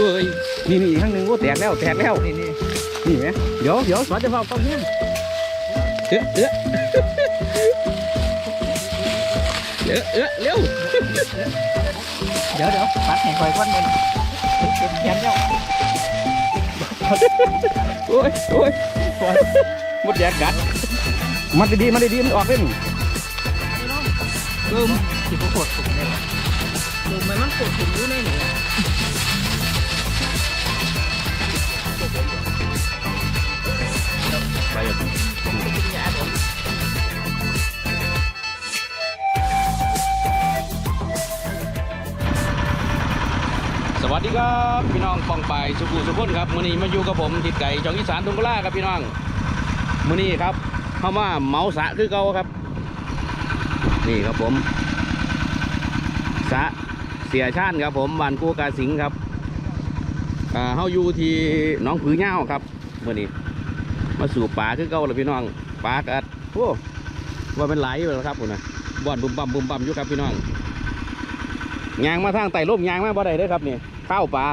อ้ยนี่นี่อีกข้างหนึ่งโอ้แตกแล้วแตกแล้วนี่นี่นี่ไหมเดี๋ยวเดี๋ยวสวัสดีครับต้องเนี่ยเอ๊ะเอ๊ะเอ๊ะเอ๊ะเร็วเดี๋ยวเดี๋ยวปัดแห่งคอยก้อนเงินเป็นแขนเจ้าโอ้ยโอ้ยหมดแดกกัดมันดีๆมันดีๆมันออกเล่นเริ่มที่ผมกดถุงเลยถุงมันมันกดถุงอยู่ใน ไปอะกินยาผมสวัสดีครับพี่น้องปองไปายสุขุสุขนครับมื้อนี้มาอยู่กับผมทิดไก่จองอีสานตุงกล้าครับพี่น้องมื้อนี้ครับเข้ามาเมาสระคือเก่าครับ นี่ครับผมสระเสียชาติครับผมบ้านกูกาสิงครับอ่าเฮาอยู่ที่หนองผือเง่าครับมื้อนี้ มาสู่ป่าคือเก่าแล้วพี่น้องป่ากัดโอ้ว่าเป็นไหลายอยู่แล้วครับผมนะบ่อนบุมบัมบุ่มบัมอยู่ครับพี่น้องยางมาทางไต่ร่มยางมาบ่ได้เด้อครับนี่ข้าวป่า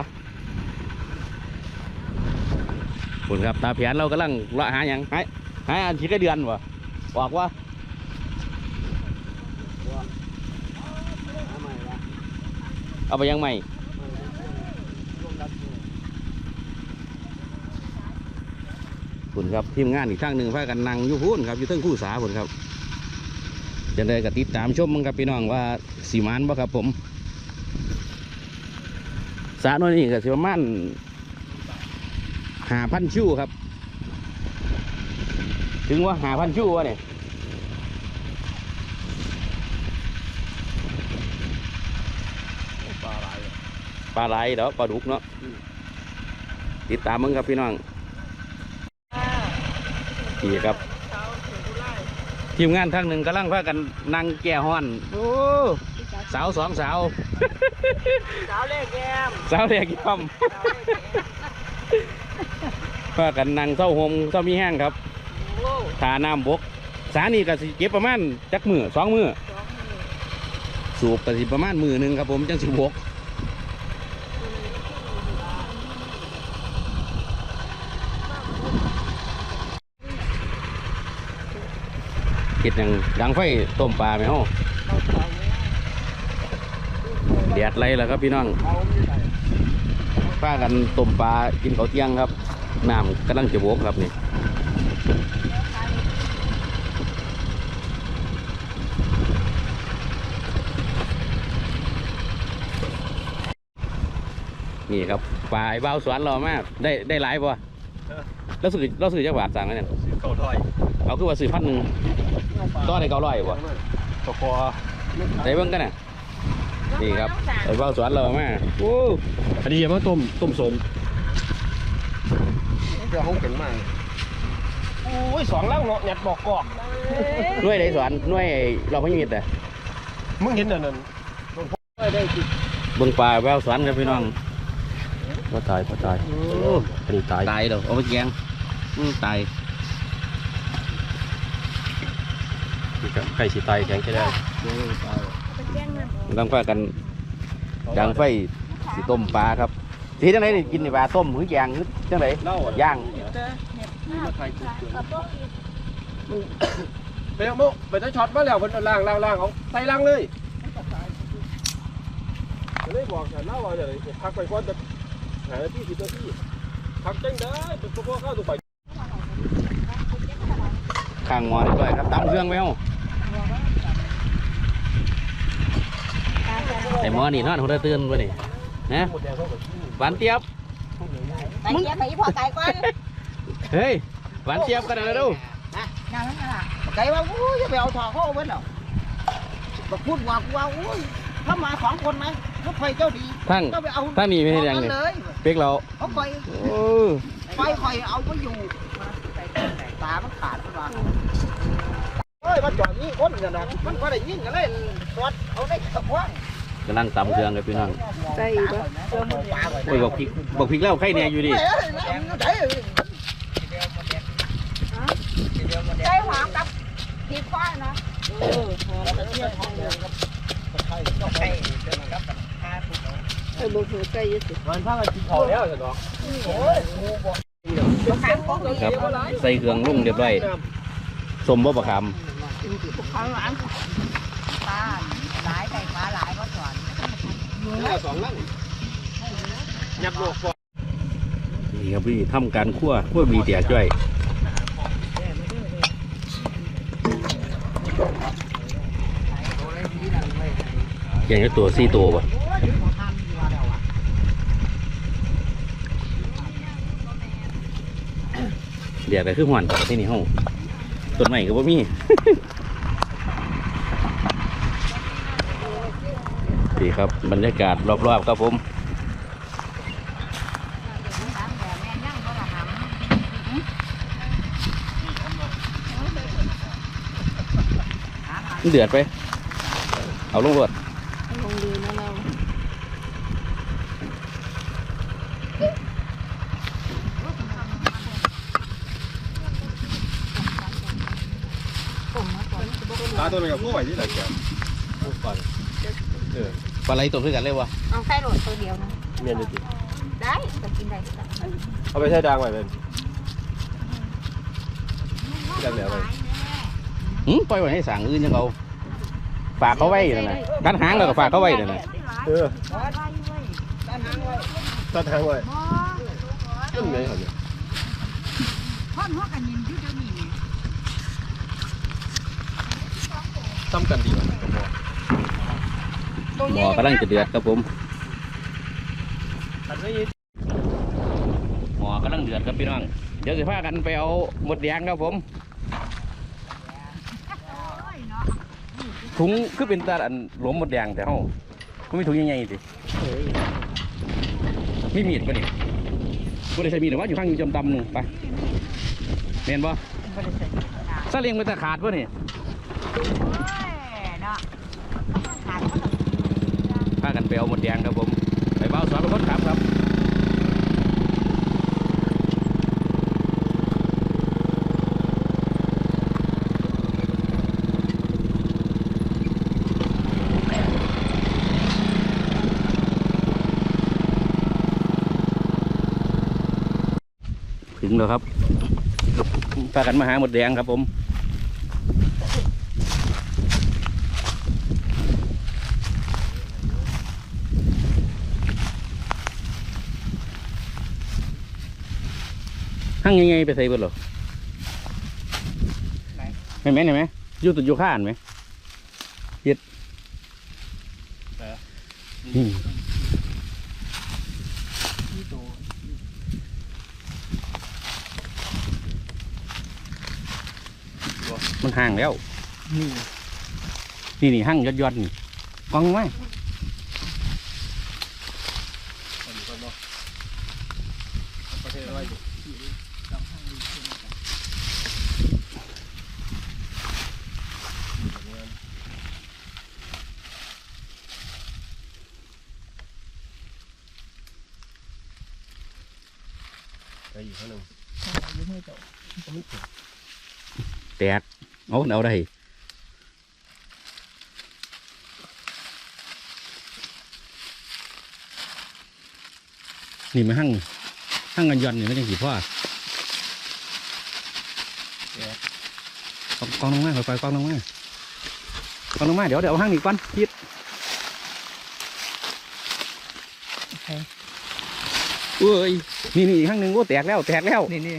คุณครับตาเพียนเรากำลังละหาหยังหาหาอันชิกระเดือนวะบอกว่าเอาไปยังไม่ คุณครับทีมงานอีกข้างหนึ่งพากันนั่งอยู่พูนครับอยู่เทั้งคู่สาคุณครับจะได้กติดตามชมมั้งครับพี่น้องว่าสีมันบ่ครับผมสระน้อยนี่ก็สิประมาณหาพันชู่ครับ ถึงว่าหาพันชู่วะเนี่ยปลาไหลปลาไหลเด้อปลาดุกเนาะติดตามมึงครับพี่น้อง นี่ครับ ทีมงานทั้งหนึ่งกำลังพากันนั่งแก่ฮ้อนโอ้สาวสองสาว สาวเล่แก้มสาวเรียกย่อมพากันนั่งเศร้าหมเศร้ามีแห้งครับโอ้ทาน้ำบก สานี่ก็สิเก็บประมาณจักมือสองมือสูบก็สิประมาณมือหนึ่งครับผมจังสิบก คิดอย่างดังไฟต้มปลาไหมฮะแดดไรล่ะครับพี่น้องป้ากันต้มปลากินข้าวเที่ยงครับน้ำกำลังจะบกครับนี่นี่ครับปลาไอ้เบ้าสวนเรามากได้ได้หลายป่ะแล้วสื่อเราสื่อจักบาทสั่งไว้เนี่ยเก่าถอยเอาคือว่าสื่อพันหนึ่ง ต่อได้เก้าร้อยป่ะตะคอได้เบิ่งกันน่ะนี่ครับไอ้เบ้าสวนเรามากโอ้อันนี้ยังมาต้มต้มสมเพื่อห้องเก่งมากโอ้ยสองเล่าเนาะหยัดบอกกอกหน่วยไหนสวนหน่วยเราไม่มีแต่มึงเห็นอันนั้นหลวงพ่อได้จิเบิ่งปลาไอ้เบ้าสวนครับพี่น้องว่าตายว่าตายโอ้อันนี้ตายตายเด้อเอาไปแกงอืมตาย ไก่สีตายแข็งแค่ได้ดังไฟกันดังไฟสีต้มปลาครับสีจังไหนนี่กินนี่ปลาต้มหรือแกงหรือจังไหนเล่าย่างไปเอาโมไปจะช็อตมาแล้วเพิ่นเอาล่างล่างล่างเอาใส่ล่างเลยเลยบอกฉันเล่าว่าจะพักไปก่อนจะหาที่สิบนาทีพักจังได้เป็นพวกเข้าตัวไป ข้างหมอเรียบร้อยครับตำเครื่องไว้เฮาไอ้หมอนี่นอนหัวตื่นวะนี่นะหวานเจี๊ยบไปเจี๊ยบไปอีพ่อไก่ก่อนเฮ้ยหวานเจี๊ยบกันนะดูนั่นนั่นล่ะไก่ว่าอู้ยจะไปเอาถอดเขาเอาไว้เหรอบอกพูดว่ากูว่าอู้ยถ้ามาสองคนไหมรถไฟเจ้าดีทั้งก็ไปเอาทั้งนี้ไม่ใช่ยังเลนี่ยเป๊กเราเขาคอยโอ้ไฟคอยเอาไปอยู่ตามันขาดมันว่า เฮ้ยมาจอดนี่คนกันนะมันก็ได้ยินกันเลยสวัสดเอาได้กระพวงกำลังตำเครื่องเลยพี่น้องใส่ปะเติมปลาโอ้ยบอกพริกบอกพริกแล้วไข่เนี่ยอยู่ดิใส่หอมกับพริกฟ้านะเออหอมกระเทียมหอมเลยกับไข่กับไข่กับข้าเออบ่ฮู้ใจอยู่สิมันพากันกินข้าวแล้วจ้ะดอกโอ้ยกูบอกครับใส่เครื่องลุ่งเรียบร้อยสมบ่ประคิงคือพวกเขาหลานปลาหลายไก่ปลาหลายบ่สอนนี่สองนั่งยับโลกฟอนี่ครับพี่ทำการคั่วคั่วบีเตียจ้อยอย่างนี้ตัวสี่ตัวป่ะเดี๋ยวไปคือหวนที่นี่ห้องต้นใหม่ก็บ่มี ดีครับบรรยากาศรอบๆครับผมเดือดไป เอาลงรถลงดูนะเราตาตัวนึงกับผู้ไหวที่ไหนแกก่อนเออ ปลาไหลตัวคือกันเลยวะเอาไส้โรดตัวเดียวนะเมียนจริงได้ก็กินได้ก็ได้เอาไปใช้ดังไว้เป็นดังแล้วไปหืมปล่อยไว้ให้สั่งอื่นจังเอาฝากเขาไว้นั่นแหละกัดหางแล้วก็ฝากเขาไว้นั่นแหละเออตัดทางไว้ต้นไงเหรอเนี่ยพ่อนหัวกันยินอยู่เดี๋ยวนี้นี่ซ้ำกันดีกว่า หมอกำลังจะเดือดครับผมตัดไม่ยินหมอกำลังเดือดครับพี่น้อง เดี๋ยวจะพากันไปเอาหมดแดงครับผม ถุงคือเป็นตาอันหลวมหมดแดงแต่เฮาก็มีถุงใหญ่ๆสิมีมีดปะเนี่ยบ่ได้ใช้มีดหรอว่าอยู่ข้างอยู่จำตำหนึ่งไปเห็นปะบ่ได้ใส่กระดาษซาเลียงไปแต่ขาดปะเนี่ยโอ้ยเนาะขาดก็ต้อง พากันไปเอาหมดแดงครับผม ไปเบ้าสอนเป็นคนขับครับถึงแล้วครับพากันมาหาหมดแดงครับผม หั่งยังไงไปใส่เบิดหรอเห็นไหมเห็นไหมอยู่ตุดอยู่ข้านไหมเฮ็ดนี่มันห่างแล้ว นี่นี่ห่างยอดยอดๆนี่กองไว้ประเทศอะไร ไปอีกข้างหนึ่งแตกเอาเอาได้นี่มันหั่งหั่งกันยอนนี่ไม่ใช่กี่พ่อกองกองลงมาค่อยๆกองลงมากองลงมาเดี๋ยวเดี๋ยวเอาห้างนี้ก่อนคิด เอ้ยนี่นี่อีกห้างหนึ่งโอ้แตกแล้วแตกแล้วนี่นี่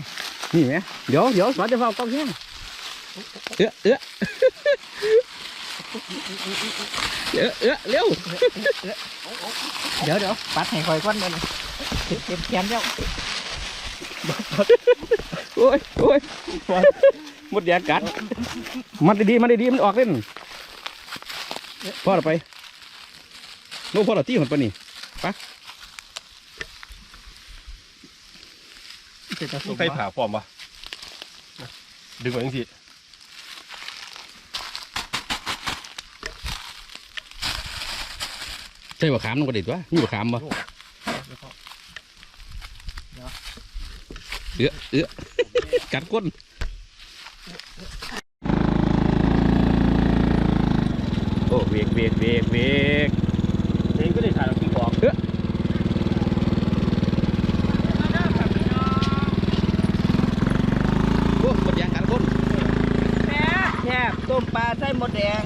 นี่ไหมเดี๋ยวเดี๋ยวสอนจะเฝ้ากองแห้งเอื้อเอื้อเอื้อเอื้อเร็วเดี๋ยวเดี๋ยวปัดให้คอยก้อนมันเต็มแขนแล้วโอ้ยโอ้ยหมดแดงกัดมัดดีๆมัดดีๆมันออกเล่นพ่อเราไปโน้พ่อเราตีหดปะนี่จะ จะสูมีงไฟผ่าพร้อมปะดึงไว้ยังสิใช่บะขามลงกระดิตัวมีบะขามปะเอื้อเอื้อกัดก้นโอ้เวกเวกเวกเวก เองก็ได้ถ่ายเราทิ้งของ ใส่หม ดแดง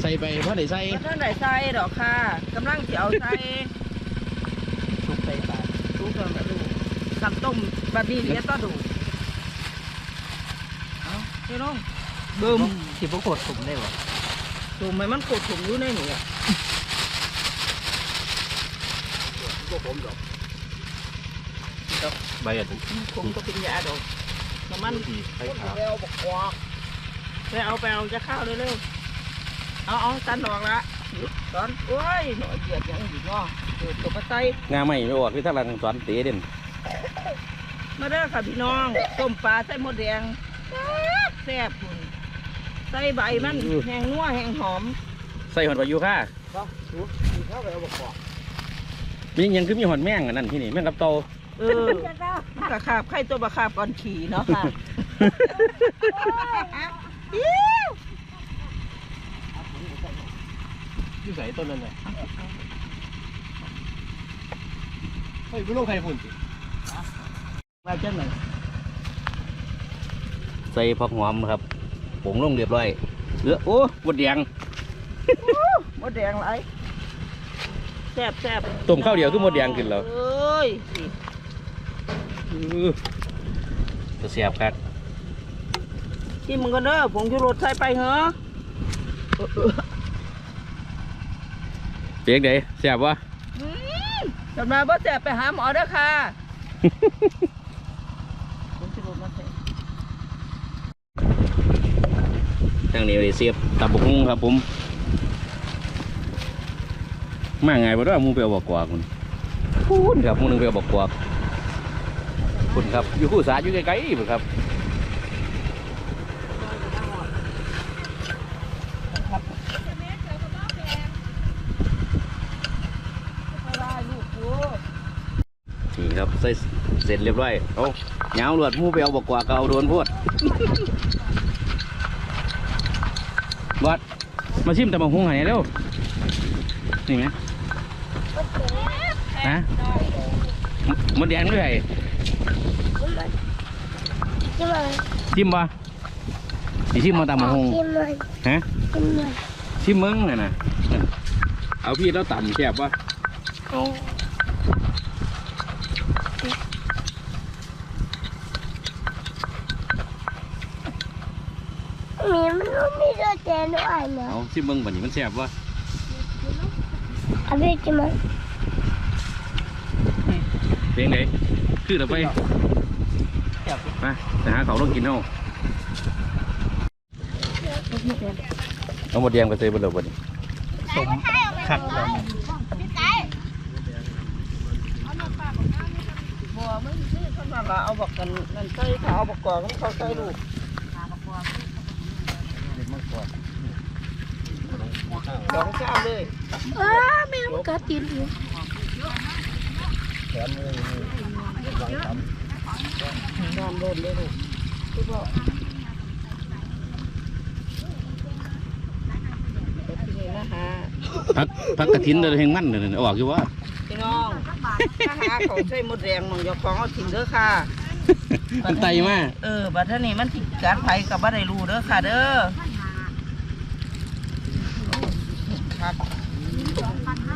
ใส่ไปเพราะได้ใส่บ่ท่านได้ใส่ดอกค่ะกำลังสิเอาใส่ทุกใส่ปากดูกันมาดูกันต้มบัดนี้เดี๋ยวต้องดูเอาเฮ้ยน้องบึมสิบกดถุงได้บ่ถุงไหมมันกดถุงอยู่ในนี่อะก็ผมดอกใบอะคงก็เป็นยาดอกน้ำมันที่ใช้ขาแล้วบอกว่าไปเอาไปเอาจะข้าวเร็วๆ เอาเอาตันดอกละตอนโอ้ยหน่อยเหยียดยังอีกเนาะเกิดตัวปลาไตงาไม่ไม่ออกคือถ้าลังสอนเตะเด่นมาเด้อค่ะพี่น้องต้มปลาใส่หมดแดงแซ่บคุณใส่ใบมันแห้งนัวแห้งหอม ใส่หอดปลายูค่าก็ดูกินข้าวไปเอาบอกว่ามียังคือมีหอดแม่งอันนั้นที่นี่แม่งกับโตเออมันกะขาบไข่ตัวบะขาบก่อนขี่เนาะค่ะ อยู่ใส่ต้นนั้นเลยเฮ้ยไม่รู้ใครพุ่นสิมาจังไหนใส่ผักหอมครับผงลงเรียบร้อยเหลือโอ้บดแดงหมดแดงไรแซ่บแซ่บต้มข้าวเดียวคือหมดแดงขึ้นแล้วเอ้ยสิจะเสียบครับที่มึงก็เด้อผงชูรสใส่ไปเหรอ เปียกเด้เสียบวะจนมาบ่แซ่บไปหาหมอเด้อค่ะผงชูรสมาใส่ทางนี้เลยเสียบตับบกหุ่งครับผมมาไงบ่ได้มูไปเอาบอกกวากคุณพูดครับมูนึงไปเอาบอกกวากคุณครับอยู่คู่สาอยู่ไกลๆพุ่นครับ ได้ลูกกู นี่ครับใส่เสร็จเรียบร้อยเอาเหงาหลวดมูไปเอาบกกว่าก็เอาโดนพูดบอดมาชิมแต่บกหุ่งให้เร็วนี่ไหมฮะมดแดงด้วยไงชิมบ่สิชิมมาตำบกหุ่งฮะชิมมึงน่ะนะเอาพี่แล้วต่ำแซ่บวะ มีมันรู้ มีรสแดงด้วยนะเอาชิมมึงบัดนี้มันแซ่บวะเอาไปจิ้มเลยเป็นไงคือเราไปแซ่บไปไปหาเขาต้องกินเอาเอาหมดแดงไปเตยบนเหลวบนสมคักแล้วบัวมึงซื้อเข้ามาละเอาบอกกันนั่นใส่เขาเอาบอกกอกมันเขาใส่ลูก สองชามเลยอ้าแม่มันกัดตีนอยู่นอนโดนเลยลูกคือบอกที่นี่นะฮะพักพักกระถินเลยแห่งมันเลยออกอยู่ว่าพี่น้องถ้าหาของใส่หมดแดงมึงอย่าของเอาทิ้งเด้อค่ะมันไตมาเออบัดเท่านี้มันสิการไผกับบ่ได้รู้เด้อค่ะเด้อครับ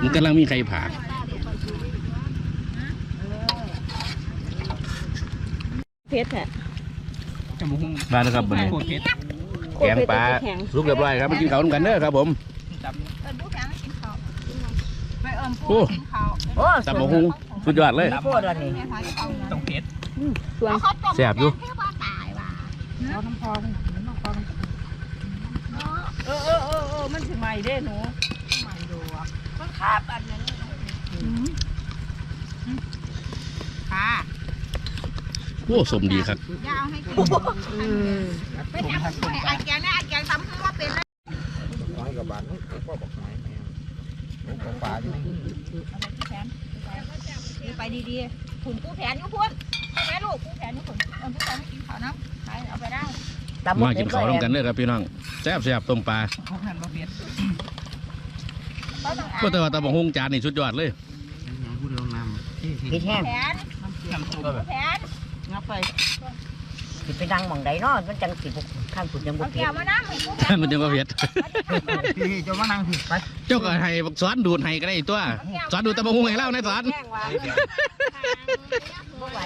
มันกำลังมีใครผ่าเพชรฮะจมูกหุ้งบ้านนะครับบัดนี้โคตรเผ็ดแกงปลาลูกเรียบร้อยครับมากินข้าวร่วมกันเด้อครับผมจำโอ้โอ้ตับหมูหุงสุดยอดเลยโคตรอันนี้ต้องเผ็ดแซ่บอยู่เออเออเออเออมันสิใหม่เด้หนูใหม่ดูอะมัน คาบอันนั้นค่ะโอ้สมดีครับ ยาวให้กินอืมผมทักผมอันแกงนะอันแกงตำคือว่าเป็นน้อยกับบานก็บอกหายแม่ของป่าอยู่นี่ไปดีๆถุงกู้แผนอยู่พุ่นแม่ลูกกู้แผนอยู่พุ่นเออกู้แผนกินข้าวน้ำไปเอาไปได้มากินข้าวร่วมกันเด้อครับพี่น้องแซ่บแซ่บต้มปลา ก็แต่ว่าตับหมูหุงจานนี่สุดยอดเลยพูดเรื่องน้ำเผ็ดแห้งแผนน้ำซุปแผนงับไปสิไปนั่งหม่องใดเนาะมันจังสิบ่ข้างคุณยังบ่เอาเปลี่แก้ยนวมาน้ำให้พวกมันจะมาเพียดพี่เจะมานั่งผิดไปเจ้าก็ให้บักสอนดูดให้ก็ได้ตัวสอนดูดตะบงหุงให้เล่าในสอนแห้งว่าบ่ไหว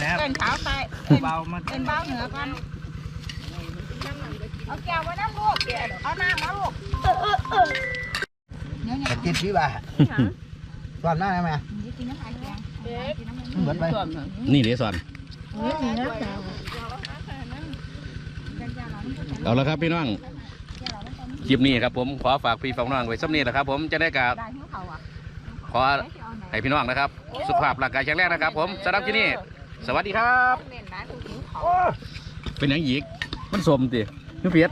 แล้วเป็นขาวใต้เป็นเบามาเป็นเบาเหนือก่อนเอาแก้วมาน้ำลูกเอาน้ำมาลูกแต่ติดพี่บ่าตอนหน้าได้ไหมเหมือนไปนี่เดี๋ยวสอนเอาละครับพี่น้องคลิปนี้ครับผมขอฝากพี่ฝากน้องไว้สักนี้นะครับ ผมจะได้กับได้หิ้วเขาอะขอให้พี่น้องนะครับ สุขภาพร่างกายแข็งแรงนะครับ ผมสำหรับที่นี่สวัสดีครับเน้นนะถูกหิ้วเขาเป็นอย่างอีกมันสมติพี่เพียด